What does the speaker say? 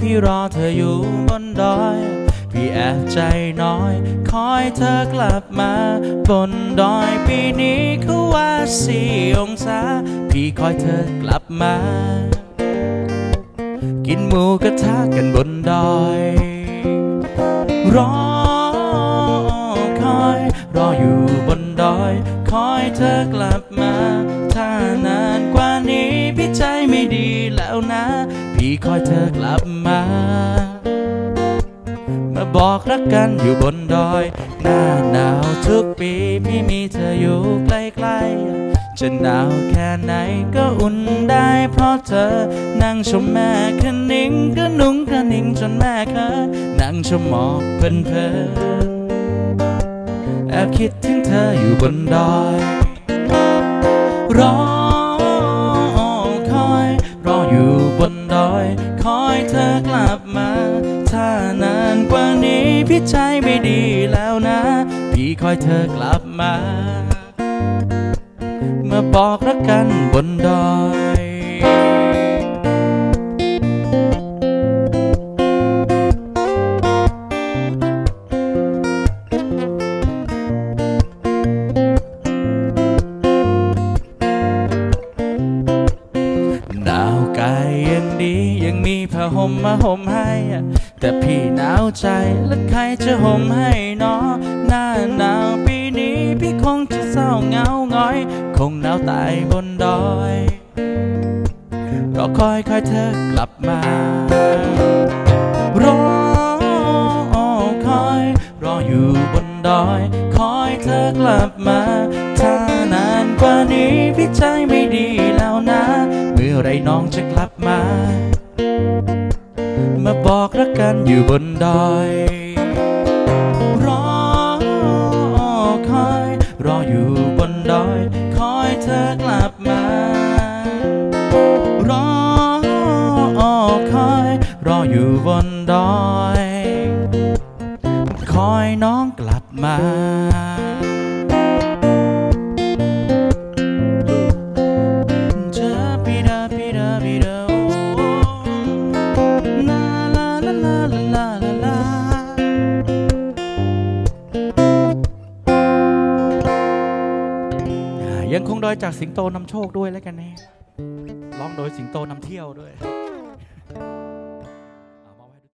พี่รอเธออยู่บนดอย พี่แอบใจน้อย คอยเธอกลับมา บนดอยปีนี้เขาว่าสี่องศา พี่คอยเธอกลับมา กินหมูกระทะกันบนดอย รอคอย รออยู่บนดอย คอยเธอกลับมา ถ้านานกว่านี้พี่ใจไม่ดีแล้วนะ พี่คอยเธอกลับมา มาบอกรักกันอยู่บนดอย หน้าหนาวทุกปีพี่มีเธออยู่ใกล้ๆ จะหนาวแค่ไหนก็อุ่นได้เพราะเธอ นั่งชมแม่คะนิ่งก็นุ่งกระนิ่งจนแม่เคินนั่งชมหมอกเพลินเพลินแอบคิดถึงเธออยู่บนดอยรอคอยรออยู่บนดอย คอยเธอกลับมา ถ้านานกว่านี้พี่ใจไม่ดีแล้วนะ พี่คอยเธอกลับมา บอกรักกันบนดอย หนาวกายยังดียังมีผ้าห่มมาห่มให้ แต่พี่หนาวใจแล้วใครจะห่มให้เนอหน้าหนาวปี คงจะเศร้าเหงาหงอย คงหนาวตายบนดอยรอคอยคอยเธอกลับมารอคอย รออยู่บนดอย คอยเธอกลับมา ถ้านานกว่านี้พี่ใจไม่ดีแล้วนะ เมื่อไรน้องจะกลับมา มาบอกรักกันอยู่บนดอย รออยู่บนดอย คอยเธอกลับมา รอคอย รออยู่บนดอย คอยน้องกลับมา ยังคงโดยจากสิงโตนำโชคด้วยแล้วกันแน่ร้องโดยสิงโตนำเที่ยวด้วย